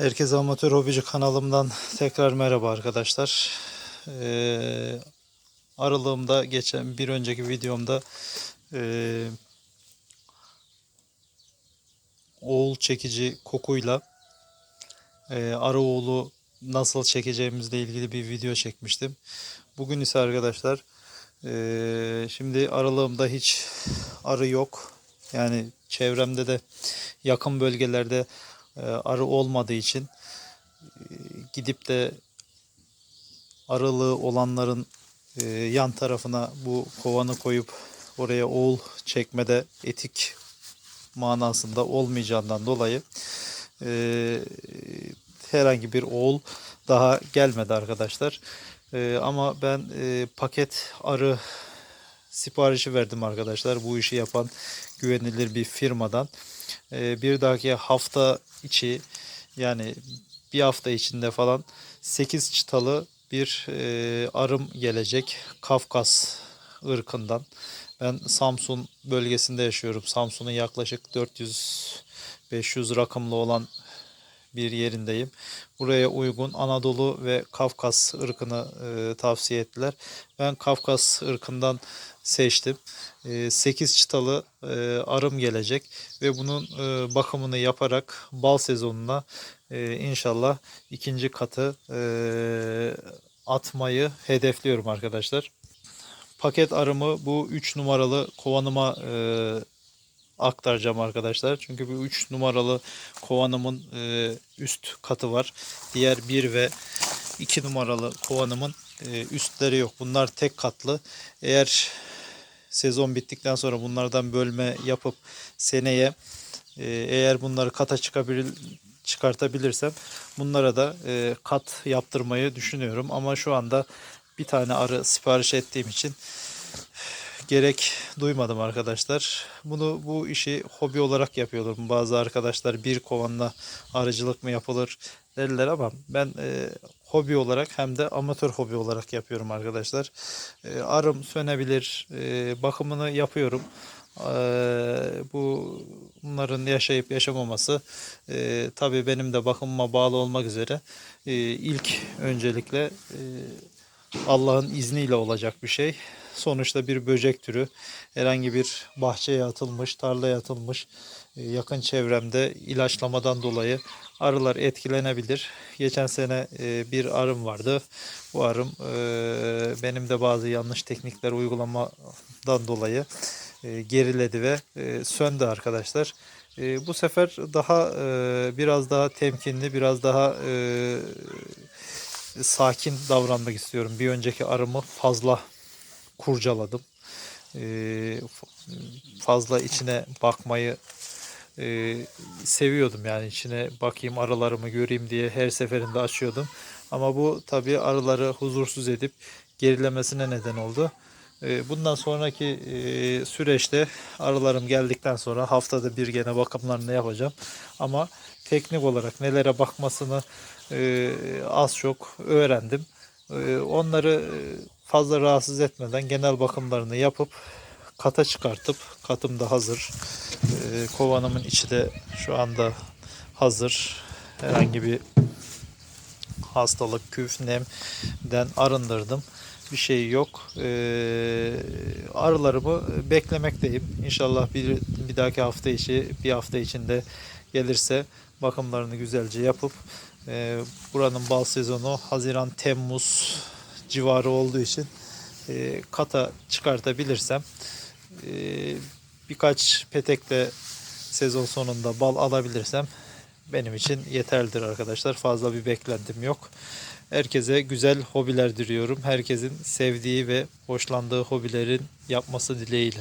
Herkese Amatör Hobici kanalımdan tekrar merhaba arkadaşlar. Ee, aralığımda geçen bir önceki videomda ee, oğul çekici kokuyla ee, arı oğlu nasıl çekeceğimizle ilgili bir video çekmiştim. Bugün ise arkadaşlar ee, şimdi aralığımda hiç arı yok. Yani çevremde de yakın bölgelerde e, arı olmadığı için e, gidip de arılığı olanların e, yan tarafına bu kovanı koyup oraya oğul çekmede etik manasında olmayacağından dolayı e, herhangi bir oğul daha gelmedi arkadaşlar. E, ama ben e, paket arı siparişi verdim arkadaşlar. Bu işi yapan güvenilir bir firmadan. E, bir dahaki hafta içi yani bir hafta içinde falan 8 çıtalı bir e, arım gelecek. Kafkas ırkından. Ben Samsun bölgesinde yaşıyorum. Samsun'un yaklaşık 400-500 rakımlı olan bir yerindeyim. Buraya uygun Anadolu ve Kafkas ırkını e, tavsiye ettiler. Ben Kafkas ırkından seçtim. 8 çıtalı e, arım gelecek ve bunun e, bakımını yaparak bal sezonuna e, inşallah ikinci katı e, atmayı hedefliyorum arkadaşlar. Paket arımı bu 3 numaralı kovanıma e, aktaracağım arkadaşlar. Çünkü bu 3 numaralı kovanımın e, üst katı var. Diğer 1 ve 2 numaralı kovanımın e, üstleri yok. Bunlar tek katlı. Eğer sezon bittikten sonra bunlardan bölme yapıp seneye e, eğer bunları kata çıkabilir çıkartabilirsem bunlara da e, kat yaptırmayı düşünüyorum. Ama şu anda bir tane arı sipariş ettiğim için gerek duymadım arkadaşlar. Bunu bu işi hobi olarak yapıyorum. Bazı arkadaşlar bir kovanla arıcılık mı yapılır derler ama ben e, hobi olarak hem de amatör hobi olarak yapıyorum arkadaşlar. E, arım sönebilir, e, bakımını yapıyorum. E, bu bunların yaşayıp yaşamaması e, tabii benim de bakımıma bağlı olmak üzere e, ilk öncelikle e, Allah'ın izniyle olacak bir şey. Sonuçta bir böcek türü herhangi bir bahçeye atılmış, tarlaya atılmış e, yakın çevremde ilaçlamadan dolayı arılar etkilenebilir. Geçen sene e, bir arım vardı. Bu arım e, benim de bazı yanlış teknikler uygulamadan dolayı geriledi ve söndü arkadaşlar. Bu sefer daha biraz daha temkinli, biraz daha sakin davranmak istiyorum. Bir önceki arımı fazla kurcaladım. Ee, fazla içine bakmayı e, seviyordum yani içine bakayım arılarımı göreyim diye her seferinde açıyordum. Ama bu tabii arıları huzursuz edip gerilemesine neden oldu. Ee, bundan sonraki e, süreçte arılarım geldikten sonra haftada bir gene bakımlarını yapacağım. Ama teknik olarak nelere bakmasını e, az çok öğrendim. E, onları fazla rahatsız etmeden genel bakımlarını yapıp kata çıkartıp katım da hazır. Kovanımın içi de şu anda hazır. Herhangi bir hastalık, küf, nemden arındırdım. Bir şey yok. E, arılarımı beklemekteyim. İnşallah bir, bir dahaki hafta içi, bir hafta içinde gelirse bakımlarını güzelce yapıp e, buranın bal sezonu Haziran, Temmuz civarı olduğu için e, kata çıkartabilirsem e, birkaç petekle sezon sonunda bal alabilirsem benim için yeterlidir arkadaşlar. Fazla bir beklentim yok. Herkese güzel hobiler diliyorum. Herkesin sevdiği ve hoşlandığı hobilerin yapması dileğiyle.